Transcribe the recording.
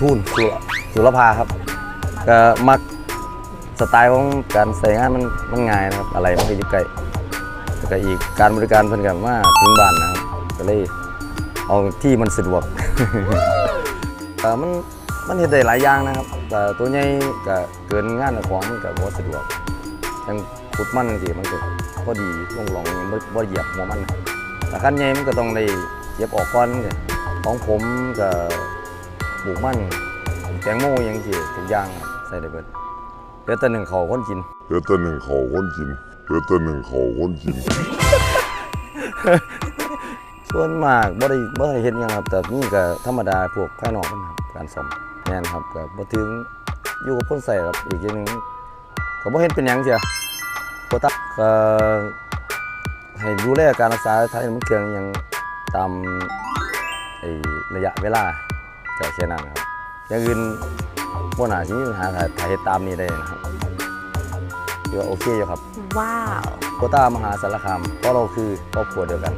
ทุนสุรสุรภาครับ ก็มักสไตล์ของการใส่งานมันมันง่ายนะครับ อะไรมันก็อยู่ใกล้แล้วก็อีกการบริการเพิ่นกับว่าถึงบ้านนะครับ ก็เลยเอาที่มันสะดวกเอ่มันมันเห็นได้หลายอย่างนะครับ แต่ตัวใหญ่ก็เกินงานของมันก็บ่สะดวกยังขุดมันจังซี่มันก็พอดีลงหลองบ่บ่เหยียบหัวมันนะแต่คันใหญ่มันก็ต้องได้เย็บออกก่อนของผมก็ ปลูกมันแตงโมอยังสิทุกอย่างครับใส่ได้เบิดเหลือแต่หนึ่งเขาคนกินเหลือแต่หนึ่งเขาคนกินเหลือแต่หนึ่งเขาคนกิน ส่วนมากบ่ได้บ่ได้เฮ็ดหยังครับ แต่นี่ก็ธรรมดาพวกภายนอกมันครับการซ่อมแม่นครับก็บ่ถึงอยู่กับคนใส่ครับอีกอย่างหนึงก็บ่เห็นเป็นหยังเสียบ่ตักก็ให้ดูแลการรักษาท้ายมันเครื่องอหยังตามไอ้ระยะเวลา ก็แค่นั้นครับอย่างอื่นบ่น่าสิมีปัญหาถ้าถ้าเฮ็ดตามนี้ได้นะครับถือว่าโอเคอยู่ครับ ว้าว โควต้ามหาสารคามเพราะเราคือครอบครัวเดียวกัน